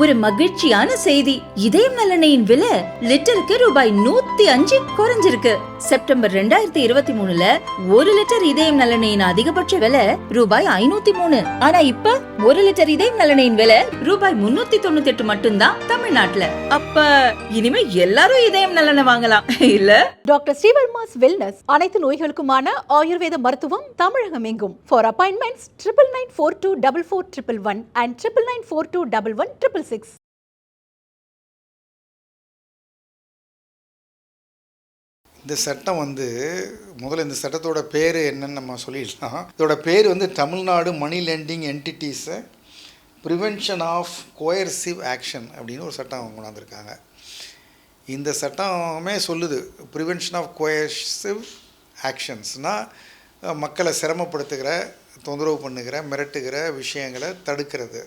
ஒரு மகிழ்ச்சியான செய்தி. இதயம் நலனையின் விலை லிட்டருக்கு ரூபாய் நூத்தி அஞ்சு குறைஞ்சிருக்கு. செப்டம்பர் ரெண்டாயிரத்தி இருபத்தி மூணுல ஒரு லிட்டர் இதயம் நலனையின் அதிகபட்ச விலை ரூபாய் ஐநூத்தி மூணு. ஆனா இப்ப ஒரு லிட்டர் இதயம் நலனையின் விலை ரூபாய் முன்னூத்தி தொண்ணூத்தி எட்டு மட்டும்தான் தமிழ்நாட்டுல. அப்ப இனிமே எல்லாரும் இதயம் நலனை வாங்கலாம். இல்ல? டாக்டர் ஸ்ரீவர்மாஸ் வெல்னஸ் அனைத்து நோய்களுக்குமான ஆயுர்வேத மருத்துவம் தமிழகம் எங்கும் for appointments triple nine four two double four triple one and triple nine four two double one triple six இந்த சட்டம் வந்து முதல்ல இந்த சட்டத்தோட பேர் என்னன்னு நம்ம சொல்லிடலாம். இதோட பேர் வந்து தமிழ்நாடு மணி லெண்டிங் என்டிட்டிஸை ப்ரிவென்ஷன் ஆஃப் கோயர்சிவ் ஆக்ஷன் அப்படின்னு ஒரு சட்டம் கொண்டாந்துருக்காங்க. இந்த சட்டமே சொல்லுது ப்ரிவென்ஷன் ஆஃப் கோயர்சிவ் ஆக்ஷன்ஸ்னால் மக்களை சிரமப்படுத்துகிற தொந்தரவு பண்ணுகிற மிரட்டுகிற விஷயங்களை தடுக்கிறது.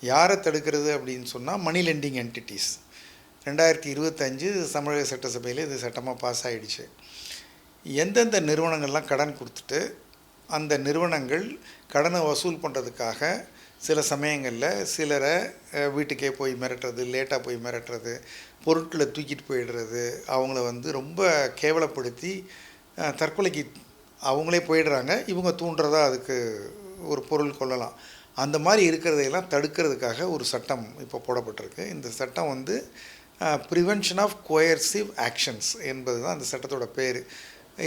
யாரை தடுக்கிறது அப்படின்னு சொன்னால் மணி லெண்டிங் என்டிட்டிஸ் ரெண்டாயிரத்தி இருபத்தஞ்சு தமிழக சட்டசபையில் இது சட்டமாக பாஸ் ஆகிடுச்சு எந்தெந்த நிறுவனங்கள்லாம் கடன் கொடுத்துட்டு அந்த நிறுவனங்கள் கடனை வசூல் பண்ணுறதுக்காக சில சமயங்களில் சிலரை வீட்டுக்கே போய் மிரட்டுறது லேட்டாக போய் மிரட்டுறது பொருட்களை தூக்கிட்டு போயிடுறது அவங்கள வந்து ரொம்ப கேவலப்படுத்தி தற்கொலைக்கு அவங்களே போயிடுறாங்க. இவங்க தூண்டுறதா அதுக்கு ஒரு பொருள் கொள்ளலாம். அந்த மாதிரி இருக்கிறதையெல்லாம் தடுக்கிறதுக்காக ஒரு சட்டம் இப்போ போடப்பட்டிருக்கு. இந்த சட்டம் வந்து ப்ரிவென்ஷன் ஆஃப் கோயர்சிவ் ஆக்ஷன்ஸ் என்பது தான் அந்த சட்டத்தோட பேர்.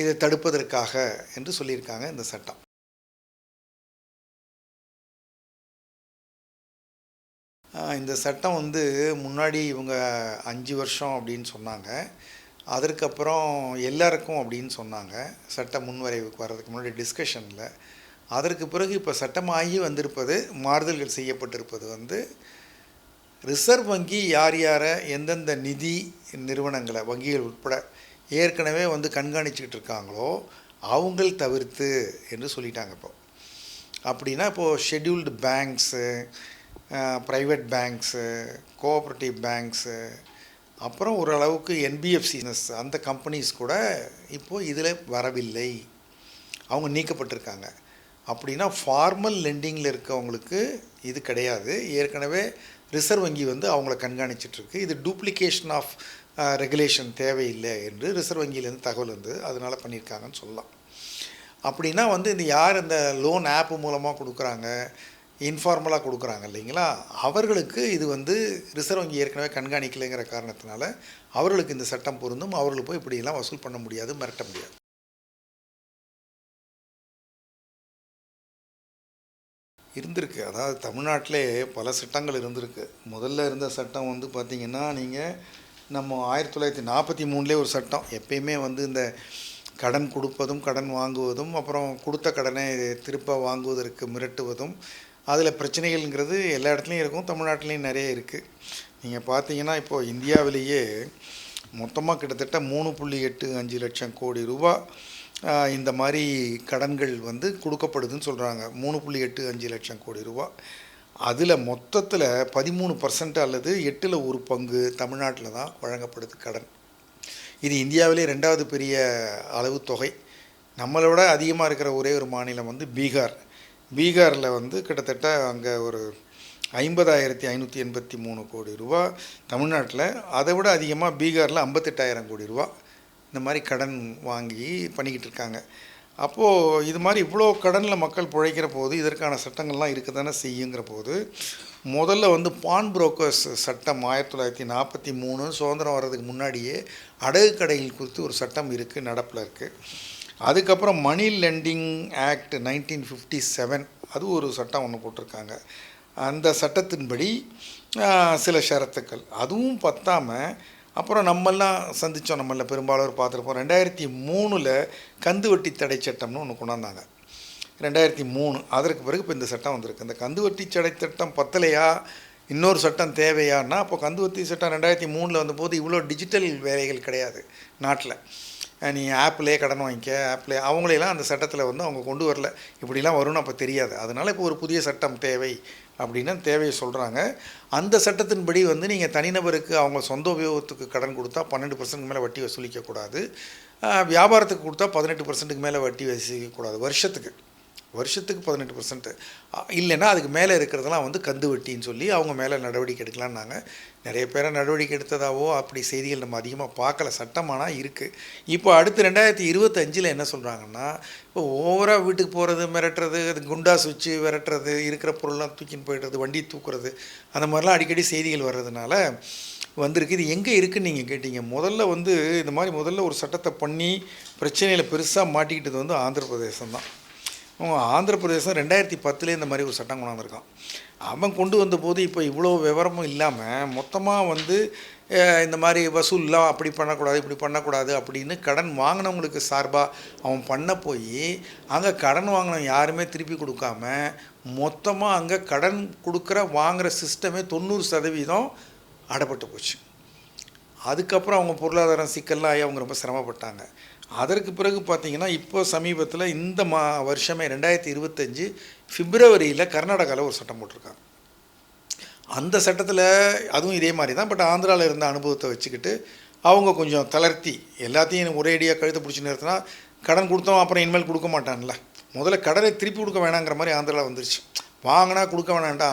இதை தடுப்பதற்காக என்று சொல்லியிருக்காங்க இந்த சட்டம். இந்த சட்டம் வந்து முன்னாடி இவங்க அஞ்சு வருஷம் அப்படின்னு சொன்னாங்க. அதற்கப்புறம் எல்லாருக்கும் அப்படின்னு சொன்னாங்க. சட்ட முன்வரைவுக்கு வர்றதுக்கு முன்னாடி டிஸ்கஷனில் அதற்கு பிறகு இப்போ சட்டமாகி வந்திருப்பது மாறுதல்கள் செய்யப்பட்டிருப்பது வந்து ரிசர்வ் வங்கி யார் யாரை எந்தெந்த நிதி நிறுவனங்களை வங்கிகள் உட்பட ஏற்கனவே வந்து கண்காணிச்சுக்கிட்டு இருக்காங்களோ அவங்கள் தவிர்த்து என்று சொல்லிட்டாங்க இப்போ. அப்படின்னா இப்போது scheduled banks private banks cooperative banks அப்புறம் ஓரளவுக்கு என்பிஎஃப்சினஸ் அந்த கம்பெனிஸ் கூட இப்போது இதில் வரவில்லை. அவங்க நீக்கப்பட்டிருக்காங்க. அப்படின்னா ஃபார்மல் லெண்டிங்கில் இருக்கவங்களுக்கு இது கிடையாது. ஏற்கனவே ரிசர்வ் வங்கி வந்து அவங்கள கண்காணிச்சிட்ருக்கு இது டூப்ளிகேஷன் ஆஃப் ரெகுலேஷன் தேவையில்லை என்று ரிசர்வ் வங்கியிலேருந்து தகவல் வந்து அதனால் பண்ணியிருக்காங்கன்னு சொல்லலாம். அப்படின்னா வந்து இந்த யார் இந்த லோன் ஆப் மூலமாக கொடுக்குறாங்க? இன்ஃபார்மலாக கொடுக்குறாங்க இல்லைங்களா? அவர்களுக்கு இது வந்து ரிசர்வ் வங்கி ஏற்கனவே கண்காணிக்கலைங்கிற காரணத்தினால அவர்களுக்கு இந்த சட்டம் பொருந்தும். அவர்களுக்கு போய் இப்படியெல்லாம் வசூல் பண்ண முடியாது மிரட்ட முடியாது. இருந்திருக்கு. அதாவது தமிழ்நாட்டிலே பல சட்டங்கள் இருந்திருக்கு. முதல்ல இருந்த சட்டம் வந்து பார்த்திங்கன்னா நீங்கள் நம்ம ஆயிரத்தி தொள்ளாயிரத்தி நாற்பத்தி மூணுலேயே ஒரு சட்டம். எப்பயுமே வந்து இந்த கடன் கொடுப்பதும் கடன் வாங்குவதும் அப்புறம் கொடுத்த கடனை திருப்ப வாங்குவதற்கு மிரட்டுவதும் அதில் பிரச்சனைகள்ங்கிறது எல்லா இடத்துலையும் இருக்கும் தமிழ்நாட்டிலையும் நிறைய இருக்குது நீங்கள் பார்த்தீங்கன்னா இப்போது இந்தியாவிலேயே மொத்தமாக கிட்டத்தட்ட மூணு புள்ளி எட்டு அஞ்சு லட்சம் கோடி ரூபா இந்த மாதிரி கடன்கள் வந்து கொடுக்கப்படுதுன்னு சொல்கிறாங்க மூணு புள்ளி எட்டு அஞ்சு லட்சம் கோடி ரூபா. அதில் மொத்தத்தில் பதிமூணு பர்சன்ட் அல்லது எட்டில் ஒரு பங்கு தமிழ்நாட்டில் தான் வழங்கப்படுது கடன். இது இந்தியாவிலே ரெண்டாவது பெரிய அளவு தொகை. நம்மளை விட அதிகமாக இருக்கிற ஒரே ஒரு மாநிலம் வந்து பீகார். பீகாரில் வந்து கிட்டத்தட்ட அங்கே ஒரு ஐம்பதாயிரத்தி ஐநூற்றி எண்பத்தி மூணு கோடி ரூபா. தமிழ்நாட்டில் அதை விட அதிகமாக பீகாரில் ஐம்பத்தெட்டாயிரம் கோடி ரூபா. இந்த மாதிரி கடன் வாங்கி பண்ணிக்கிட்டு இருக்காங்க. அப்போது இது மாதிரி இவ்வளோ கடனில் மக்கள் பிழைக்கிற போது இதற்கான சட்டங்கள்லாம் இருக்க தானே செய்யுங்கிற போது முதல்ல வந்து பான் புரோக்கர்ஸ் சட்டம் ஆயிரத்தி தொள்ளாயிரத்தி நாற்பத்தி மூணு சுதந்திரம் வர்றதுக்கு முன்னாடியே அடகு கடைகள் குறித்து ஒரு சட்டம் இருக்குது நடப்பில் இருக்குது அதுக்கப்புறம் money lending act nineteen fifty seven அது ஒரு சட்டம் ஒன்று போட்டிருக்காங்க. அந்த சட்டத்தின்படி சில ஷரத்துக்கள். அதுவும் பத்தாமல் அப்புறம் நம்மெல்லாம் சந்தித்தோம் நம்மளில் பெரும்பாலோர் பார்த்துருப்போம். ரெண்டாயிரத்தி மூணில் கந்து வட்டி தடை சட்டம்னு ஒன்று கொண்டாந்தாங்க. ரெண்டாயிரத்தி மூணு அதற்கு பிறகு இப்போ இந்த சட்டம் வந்திருக்கு. இந்த கந்து வட்டி தடை சட்டம் பத்தலையா? இன்னொரு சட்டம் தேவையான்னா அப்போ கந்துவத்தி சட்டம் ரெண்டாயிரத்தி மூணில் வந்தபோது இவ்வளோ டிஜிட்டல் வேலைகள் கிடையாது நாட்டில். நீ ஆப்லேயே கடன் வாங்கிக்க ஆப்லே அவங்களையெல்லாம் அந்த சட்டத்தில் வந்து அவங்க கொண்டு வரல. இப்படிலாம் வரும்னு அப்போ தெரியாது. அதனால் இப்போ ஒரு புதிய சட்டம் தேவை அப்படின்னு தேவையை சொல்கிறாங்க அந்த சட்டத்தின்படி வந்து நீங்கள் தனிநபருக்கு அவங்க சொந்த உபயோகத்துக்கு கடன் கொடுத்தா பன்னெண்டு பர்சன்ட் மேலே வட்டி வசூலிக்கக்கூடாது வியாபாரத்துக்கு கொடுத்தா பதினெட்டு பர்சன்ட்டுக்கு மேலே வட்டி வசூலிக்கக்கூடாது வருஷத்துக்கு. வருஷத்துக்கு பதினெட்டு பர்சன்ட்டு இல்லைன்னா அதுக்கு மேலே இருக்கிறதெல்லாம் வந்து கந்து வட்டின்னு சொல்லி அவங்க மேலே நடவடிக்கை எடுக்கலான்னாங்க நிறைய பேரை நடவடிக்கை எடுத்ததாவோ அப்படி செய்திகள் நம்ம அதிகமாக பார்க்கல. சட்டமானால் இருக்குது இப்போ அடுத்து ரெண்டாயிரத்தி இருபத்தஞ்சில் என்ன சொல்கிறாங்கன்னா இப்போ ஓவராக வீட்டுக்கு போகிறது மிரட்டுறது அது குண்டா வச்சு விரட்டுறது இருக்கிற பொருள்லாம் தூக்கின்னு போயிடுறது வண்டி தூக்குறது அந்த மாதிரிலாம் அடிக்கடி செய்திகள் வர்றதுனால வந்திருக்கு. இது எங்கே இருக்குன்னு நீங்கள் கேட்டீங்க. முதல்ல வந்து இந்த மாதிரி முதல்ல ஒரு சட்டத்தை பண்ணி பிரச்சனையில் பெருசாக மாட்டிக்கிட்டது வந்து ஆந்திர பிரதேசம் தான் ஆந்திர பிரதேசம் ரெண்டாயிரத்தி பத்துலேயே இந்த மாதிரி ஒரு சட்டம் கொண்டு வந்திருக்கான். அவன் கொண்டு வந்தபோது இப்போ இவ்வளோ விவரமும் இல்லாமல் மொத்தமாக வந்து இந்த மாதிரி வசூல்லாம் அப்படி பண்ணக்கூடாது இப்படி பண்ணக்கூடாது அப்படின்னு கடன் வாங்கினவங்களுக்கு சார்பாக அவன் பண்ண போய் அங்கே கடன் வாங்கினவன் யாருமே திருப்பி கொடுக்காம மொத்தமாக அங்கே கடன் கொடுக்குற வாங்குகிற சிஸ்டமே தொண்ணூறு சதவீதம் அடப்பட்டு போச்சு. அதுக்கப்புறம் அவங்க பொருளாதாரம் சிக்கல்லாம் ஆகி அவங்க ரொம்ப சிரமப்பட்டாங்க. அதற்கு பிறகு பார்த்தீங்கன்னா இப்போ சமீபத்தில் இந்த மா வருஷமே ரெண்டாயிரத்தி இருபத்தஞ்சி பிப்ரவரியில் கர்நாடகாவில் ஒரு சட்டம் போட்டிருக்காங்க. அந்த சட்டத்தில் அதுவும் இதே மாதிரி தான். பட் ஆந்திராவில் இருந்த அனுபவத்தை வச்சுக்கிட்டு அவங்க கொஞ்சம் தளர்த்தி எல்லாத்தையும் ஒரேடியாக கழுத்தை பிடிச்சி நிறுத்தினா கடன் கொடுத்தோம் அப்புறம் இனிமேல் கொடுக்க மாட்டான்ல. முதல்ல கடனை திருப்பி கொடுக்க வேணாங்கிற மாதிரி ஆந்திராவில் வந்துருச்சு. வாங்கினா கொடுக்க வேணாண்டா.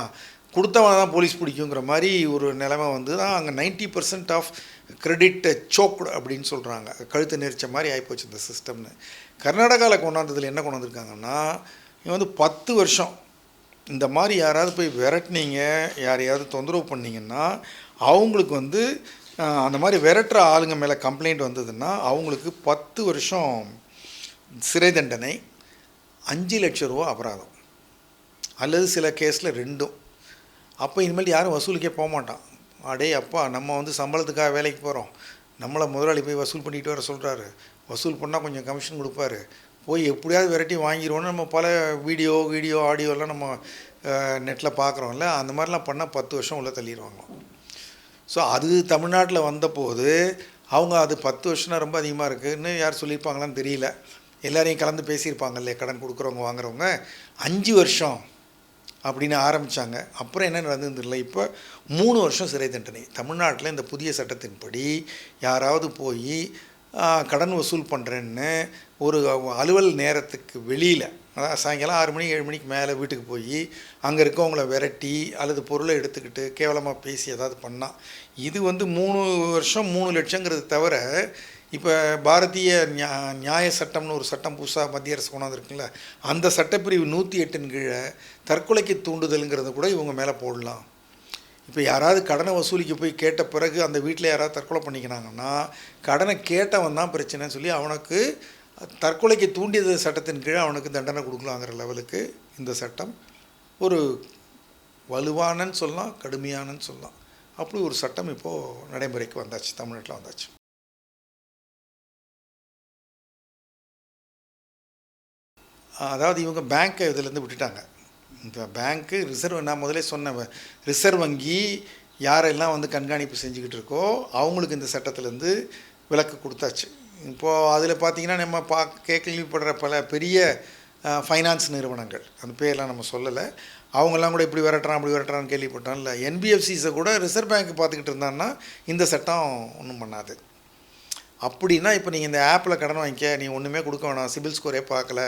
கொடுத்தவனை தான் போலீஸ் பிடிக்குங்கிற மாதிரி ஒரு நிலைமை வந்து தான் அங்கே ninety percent of credit choked அப்படின்னு சொல்கிறாங்க கழுத்து நெரிச்ச மாதிரி ஆகிப்போச்சு இந்த சிஸ்டம்னு கர்நாடகாவில் கொண்டாந்ததில் என்ன கொண்டு வந்திருக்காங்கன்னா இவன் வந்து பத்து வருஷம் இந்த மாதிரி யாராவது போய் விரட்டுனீங்க யாரையாவது தொந்தரவு பண்ணீங்கன்னா அவங்களுக்கு வந்து அந்த மாதிரி விரட்டுற ஆளுங்க மேலே கம்ப்ளைண்ட் வந்ததுன்னா அவங்களுக்கு பத்து வருஷம் சிறை தண்டனை அஞ்சு லட்ச ரூபா அபராதம். அல்லது சில கேஸில் ரெண்டும். அப்போ இனிமேல் யாரும் வசூலுக்கே போக மாட்டான். அடே அப்பா நம்ம வந்து சம்பளத்துக்காக வேலைக்கு போகிறோம் நம்மளை முதலாளி போய் வசூல் பண்ணிட்டு வர சொல்கிறாரு வசூல் பண்ணால் கொஞ்சம் கமிஷன் கொடுப்பாரு. போய் எப்படியாவது வெரைட்டி வாங்கிடுவோன்னு நம்ம பல வீடியோ வீடியோ ஆடியோலாம் நம்ம நெட்டில் பார்க்குறோம்ல அந்த மாதிரிலாம் பண்ணால் பத்து வருஷம் உள்ளே தள்ளிடுவாங்க ஸோ அது தமிழ்நாட்டில் வந்தபோது அவங்க அது பத்து வருஷம்னா ரொம்ப அதிகமாக இருக்குன்னு யார் சொல்லியிருப்பாங்களான்னு தெரியல. எல்லாரையும் கலந்து பேசியிருப்பாங்கல்ல கடன் கொடுக்குறவங்க வாங்குறவங்க. அஞ்சு வருஷம் அப்படின்னு ஆரம்பித்தாங்க அப்புறம் என்ன நடந்ததுன்னு தெரியல. இப்போ மூணு வருஷம் சிறை தண்டனை. தமிழ்நாட்டில் இந்த புதிய சட்டத்தின்படி யாராவது போய் கடன் வசூல் பண்ணுறேன்னு ஒரு அலுவல் நேரத்துக்கு வெளியில் அதாவது சாயங்காலம் ஆறு மணி ஏழு மணிக்கு மேலே வீட்டுக்கு போய் அங்கே இருக்கவங்கள விரட்டி அல்லது பொருளை எடுத்துக்கிட்டு கேவலமாக பேசி ஏதாவது பண்ணால் இது வந்து மூணு வருஷம் மூணு லட்சங்கிறது தவிர இப்போ பாரதிய நியா நியாய சட்டம்னு ஒரு சட்டம் புதுசாக மத்திய அரசு கொண்டாந்துருக்குல்ல அந்த சட்டப்பிரிவு நூற்றி எட்டின் கீழே தற்கொலைக்கு தூண்டுதலுங்கிறத கூட இவங்க மேலே போடலாம். இப்போ யாராவது கடனை வசூலிக்க போய் கேட்ட பிறகு அந்த வீட்டில் யாராவது தற்கொலை பண்ணிக்கினாங்கன்னா கடனை கேட்டவன் தான் பிரச்சனைன்னு சொல்லி அவனுக்கு தற்கொலைக்கு தூண்டியது சட்டத்தின் கீழே அவனுக்கு தண்டனை கொடுக்கலாங்கிற லெவலுக்கு இந்த சட்டம் ஒரு வலுவானன்னு சொல்லலாம் கடுமையானன்னு சொல்லலாம். அப்படி ஒரு சட்டம் இப்போது நடைமுறைக்கு வந்தாச்சு தமிழ்நாட்டில் வந்தாச்சு. அதாவது இவங்க பேங்க்கை இதிலேருந்து விட்டுட்டாங்க. இந்த பேங்க்கு ரிசர்வ் நான் முதலே சொன்னேன் ரிசர்வ் வங்கி யாரெல்லாம் வந்து கண்காணிப்பு செஞ்சுக்கிட்டு இருக்கோ அவங்களுக்கு இந்த சட்டத்திலேருந்து விலக்கு கொடுத்தாச்சு. இப்போது அதில் பார்த்தீங்கன்னா நம்ம பா கேள்விப்படுற பல பெரிய ஃபைனான்ஸ் நிறுவனங்கள் அந்த பேரெலாம் நம்ம சொல்லலை. அவங்கெல்லாம் கூட இப்படி விரட்டுறான் அப்படி விரட்டுறான்னு இல்லை. என்பிஎஃப்சிஸை கூட ரிசர்வ் பேங்க் பார்த்துக்கிட்டு இருந்தான்னா இந்த சட்டம் ஒன்றும் பண்ணாது. அப்படின்னா இப்போ நீங்கள் இந்த ஆப்பில் கடன் வாங்கிக்க நீ ஒன்றுமே கொடுக்க வேணாம் சிபில் ஸ்கோரே பார்க்கல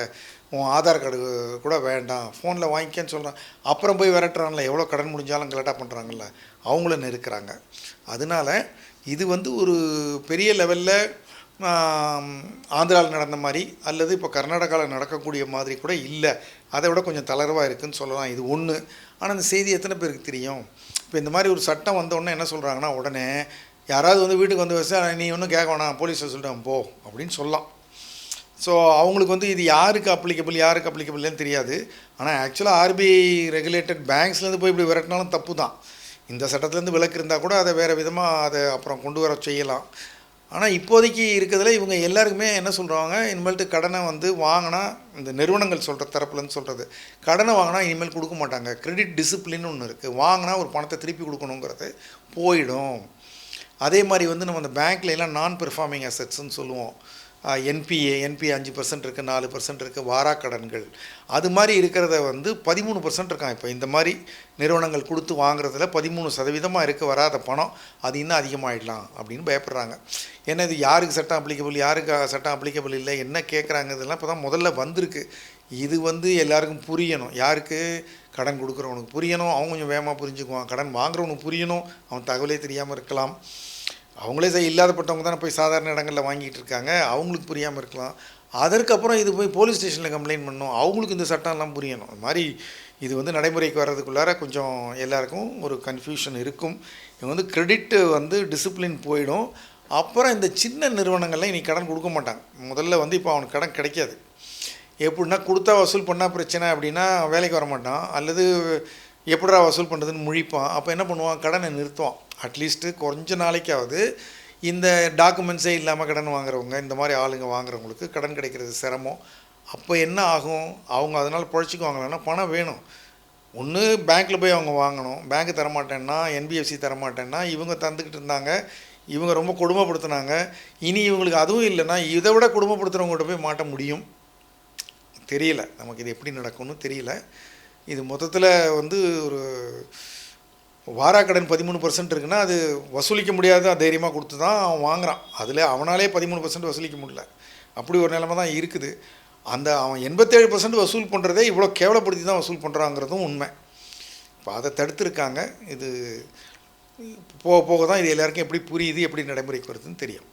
உன் ஆதார் கார்டு கூட வேண்டாம் ஃபோனில் வாங்கிக்கன்னு சொல்கிறான் அப்புறம் போய் விரட்டுறான்ல எவ்வளோ கடன் முடிஞ்சாலும் கலெக்டாக பண்ணுறாங்கல்ல அவங்கள நெருக்கிறாங்க. அதனால இது வந்து ஒரு பெரிய லெவலில் ஆந்திராவில் நடந்த மாதிரி அல்லது இப்போ கர்நாடகாவில் நடக்கக்கூடிய மாதிரி கூட இல்லை. அதை விட கொஞ்சம் தளர்வாக இருக்குன்னு சொல்லலாம் இது ஒன்று ஆனால் இந்த செய்தி எத்தனை பேருக்கு தெரியும்? இப்போ இந்த மாதிரி ஒரு சட்டம் வந்தோடனே என்ன சொல்கிறாங்கன்னா உடனே யாராவது வந்து வீட்டுக்கு வந்து வச்சா நீ ஒன்றும் கேட்க வேணாம் போலீஸை சொல்லிட்டு போ அப்படின்னு சொல்லலாம். ஸோ அவங்களுக்கு வந்து இது யாருக்கு அப்ளிகபிள் யாருக்கு அப்ளிகபிள்னு தெரியாது. ஆனால் ஆக்சுவலாக ஆர்பிஐ ரெகுலேட்டட் பேங்க்ஸ்லேருந்து போய் இப்படி விரட்டினாலும் தப்பு தான். இந்த சட்டத்துலேருந்து விலக்கு இருந்தால் கூட அதை வேறு விதமாக அதை அப்புறம் கொண்டு வர செய்யலாம். ஆனால் இப்போதைக்கு இருக்கிறதுல இவங்க எல்லாருக்குமே என்ன சொல்கிறாங்க இனிமேல்ட்டு கடனை வந்து வாங்கினா இந்த நிறுவனங்கள் சொல்கிற தரப்புலன்னு சொல்கிறது கடனை வாங்கினா இனிமேல் கொடுக்க மாட்டாங்க. கிரெடிட் டிசிப்ளின்னு ஒன்று இருக்குது வாங்கினா ஒரு பணத்தை திருப்பி கொடுக்கணுங்கிறது போயிடும். அதே மாதிரி வந்து நம்ம அந்த பேங்க்ல எல்லாம் நான் பெர்ஃபார்மிங் அசட்ஸ்ன்னு சொல்லுவோம். என்பிஏ என்பிஏ அஞ்சு பர்சன்ட் இருக்குது நாலு பர்சன்ட் இருக்குது வாராக்கடன்கள் அது மாதிரி இருக்கிறத வந்து பதிமூணு பர்சன்ட் இருக்கான் இப்போ இந்த மாதிரி நிறுவனங்கள் கொடுத்து வாங்குறதுல பதிமூணு சதவீதமாக இருக்க வராத பணம். அது இன்னும் அதிகமாகிடலாம் அப்படின்னு பயப்படுறாங்க. ஏன்னா இது யாருக்கு சட்டம் அப்ளிகபிள் யாருக்கு சட்டம் அப்ளிகபிள் இல்லை என்ன கேட்குறாங்க இதெல்லாம் இப்போ தான் முதல்ல வந்திருக்கு. இது வந்து எல்லாருக்கும் புரியணும். யாருக்கு கடன் கொடுக்குறவனுக்கு புரியணும். அவன் கொஞ்சம் வேகமாக புரிஞ்சுக்குவான். கடன் வாங்குறவனுக்கு புரியணும். அவன் தகவலே தெரியாமல் இருக்கலாம். அவங்களே இல்லாதப்பட்டவங்க தானே போய் சாதாரண இடங்களில் வாங்கிட்டு இருக்காங்க. அவங்களுக்கு புரியாமல் இருக்கலாம். அதற்கப்புறம் இது போய் போலீஸ் ஸ்டேஷனில் கம்ப்ளைண்ட் பண்ணணும். அவங்களுக்கு இந்த சட்டம்லாம் புரியணும். அது மாதிரி இது வந்து நடைமுறைக்கு வர்றதுக்குள்ளார கொஞ்சம் எல்லாருக்கும் ஒரு கன்ஃபியூஷன் இருக்கும். இது வந்து கிரெடிட்டு வந்து டிசிப்ளின் போயிடும். அப்புறம் இந்த சின்ன நிறுவனங்கள்லாம் இனி கடன் கொடுக்க மாட்டாங்க. முதல்ல வந்து இப்போ அவனுக்கு கடன் கிடைக்காது. எப்படின்னா கொடுத்தா வசூல் பண்ணால் பிரச்சனை அப்படின்னா வேலைக்கு வர மாட்டான். அல்லது எப்படிடா வசூல் பண்ணுறதுன்னு முழிப்பான். அப்போ என்ன பண்ணுவான்? கடனை நிறுத்துவான். அட்லீஸ்ட்டு கொஞ்ச நாளைக்காவது இந்த டாக்குமெண்ட்ஸே இல்லாமல் கடன் வாங்குறவங்க இந்த மாதிரி ஆளுங்க வாங்குறவங்களுக்கு கடன் கிடைக்கிறது சிரமம். அப்போ என்ன ஆகும்? அவங்க அதனால் பிழைச்சிக்குவாங்களேன்னா பணம் வேணும். ஒன்று பேங்க்கில் போய் அவங்க வாங்கணும். பேங்க் தரமாட்டேன்னா என்பிஎஃப்சி தரமாட்டேன்னா இவங்க தந்துக்கிட்டு இருந்தாங்க. இவங்க ரொம்ப கொடுமைப்படுத்துனாங்க. இனி இவங்களுக்கு அதுவும் இல்லைன்னா இதை விட கொடுமைப்படுத்துகிறவங்கள்ட்ட போய் மாட்ட முடியும். தெரியல. நமக்கு இது எப்படி நடக்கும்னு தெரியல. இது மொத்தத்தில் வந்து ஒரு வாராக்கடன் பதிமூணு பர்சன்ட் இருக்குன்னா அது வசூலிக்க முடியாத தைரியமாக கொடுத்து தான் அவன் வாங்குறான். அதில் அவனாலே பதிமூணு பர்சன்ட் வசூலிக்க முடியல. அப்படி ஒரு நிலைமை தான் இருக்குது. அந்த அவன் எண்பத்தேழு பர்சன்ட் வசூல் பண்ணுறதே இவ்வளோ கேவலப்படுத்தி தான் வசூல் பண்ணுறாங்கிறதும் உண்மை. இப்போ அதை தடுத்துருக்காங்க. இது போக போக தான் இது எல்லாருக்கும் எப்படி புரியுது எப்படி நடைமுறைக்கு வருதுன்னு தெரியும்.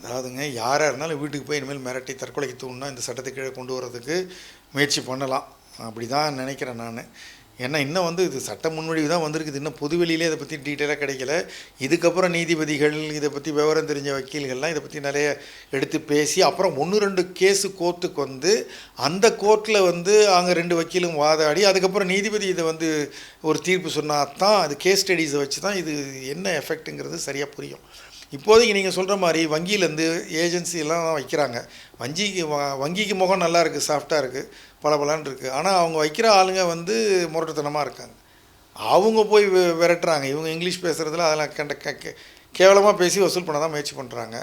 அதாவதுங்க யாராக இருந்தாலும் வீட்டுக்கு போய் இனிமேல் மிரட்டி தற்கொலைக்கு தூண்டினா இந்த சட்டத்தை கீழே கொண்டு வர்றதுக்கு முயற்சி பண்ணலாம். அப்படி தான் நினைக்கிறேன் நான். ஏன்னா இன்னும் வந்து இது சட்ட முன்வடிவு தான் வந்திருக்குது. இன்னும் பொதுவெளியிலே இதை பற்றி டீட்டெயிலாக கிடைக்கல. இதுக்கப்புறம் நீதிபதிகள் இதை பற்றி விவரம் தெரிஞ்ச வக்கீல்கள்லாம் இதை பற்றி நிறைய எடுத்து பேசி அப்புறம் ஒன்று ரெண்டு கேஸு கோர்ட்டுக்கு வந்து அந்த கோர்ட்டில் வந்து அங்கே ரெண்டு வக்கீலும் வாதாடி அதுக்கப்புறம் நீதிபதி இதை வந்து ஒரு தீர்ப்பு சொன்னால் தான் அது கேஸ் ஸ்டடீஸை வச்சு தான் இது என்ன எஃபெக்ட்டுங்கிறது சரியாக புரியும். இப்போதைக்கு நீங்கள் சொல்கிற மாதிரி வங்கியிலேருந்து ஏஜென்சியெல்லாம் வைக்கிறாங்க. வங்கிக்கு வ- வங்கிக்கு முகம் நல்லா இருக்குது சாஃப்டாக இருக்குது பளபளன்னு இருக்குது ஆனால் அவங்க வைக்கிற ஆளுங்க வந்து முரட்டுத்தனமாக இருக்காங்க. அவங்க போய் விரட்டுறாங்க. இவங்க இங்கிலீஷ் பேசுகிறதுல அதெல்லாம் கண்ட கேவலமாக பேசி வசூல் பண்ண தான் முயற்சி பண்ணுறாங்க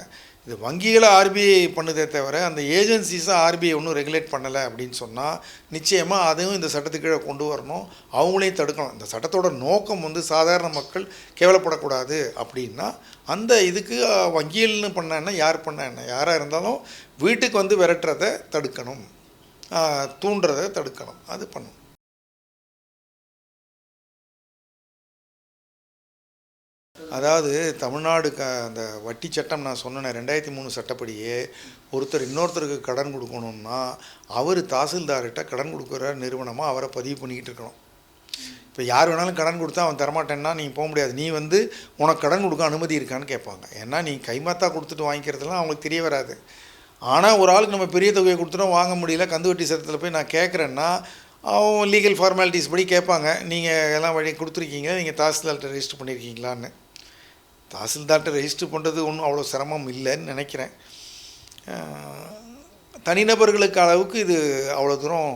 இது வங்கிகளை ஆர்பிஐ பண்ணுதே தவிர அந்த ஏஜென்சிஸை ஆர்பிஐ ஒன்றும் ரெகுலேட் பண்ணலை அப்படின்னு சொன்னால் நிச்சயமாக அதையும் இந்த சட்டத்துக்கு கீழே கொண்டு வரணும். அவங்களையும் தடுக்கணும். இந்த சட்டத்தோட நோக்கம் வந்து சாதாரண மக்கள் கேவலப்படக்கூடாது அப்படின்னா அந்த இதுக்கு அஹ், வங்கிகள்னு பண்ண என்ன யார் பண்ண என்ன? யாராக இருந்தாலும் வீட்டுக்கு வந்து விரட்டுறதை தடுக்கணும். தூண்டுறதை தடுக்கணும். அது பண்ணணும். அதாவது தமிழ்நாடு க அந்த வட்டி சட்டம் நான் சொன்னேன் ரெண்டாயிரத்தி மூணு சட்டப்படியே ஒருத்தர் இன்னொருத்தருக்கு கடன் கொடுக்கணும்னா அவர் தாசில்தார்கிட்ட கடன் கொடுக்குற நிறுவனமாக அவரை பதிவு பண்ணிக்கிட்டு இருக்கணும். இப்போ யார் வேணாலும் கடன் கொடுத்தா அவன் தரமாட்டேன்னா நீ போக முடியாது. நீ வந்து உனக்கு கடன் கொடுக்க அனுமதி இருக்கான்னு கேட்பாங்க. ஏன்னா நீ கைமாத்தா கொடுத்துட்டு வாங்கிக்கிறதுலாம் அவங்களுக்கு தெரிய வராது. ஆனால் ஒரு ஆளுக்கு நம்ம பெரிய தொகையை கொடுத்துட்டோம் வாங்க முடியல கந்து வட்டி சட்டத்தில் போய் நான் கேட்குறேன்னா அவன் லீகல் ஃபார்மாலிட்டிஸ் படி கேட்பாங்க. நீங்கள் எல்லாம் வழி கொடுத்துருக்கீங்க நீங்கள் தாசில்தார்கிட்ட ரெஜிஸ்டர் பண்ணியிருக்கீங்களான்னு தாசில்தார்கிட்ட ரெஜிஸ்டர் பண்ணுறது ஒன்றும் அவ்வளோ சிரமம் இல்லைன்னு நினைக்கிறேன். தனிநபர்களுக்கு அளவுக்கு இது அவ்வளோ தூரம்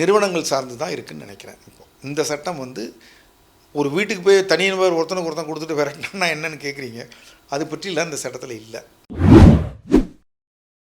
நிறுவனங்கள் சார்ந்து தான் இருக்குதுன்னு நினைக்கிறேன். இப்போ இந்த சட்டம் வந்து ஒரு வீட்டுக்கு போய் தனிநபர் ஒருத்தனுக்கு ஒருத்தன் கொடுத்துட்டு விரட்டினா என்னன்னு கேட்குறீங்க அது பற்றிலாம் இந்த சட்டத்தில் இல்லை.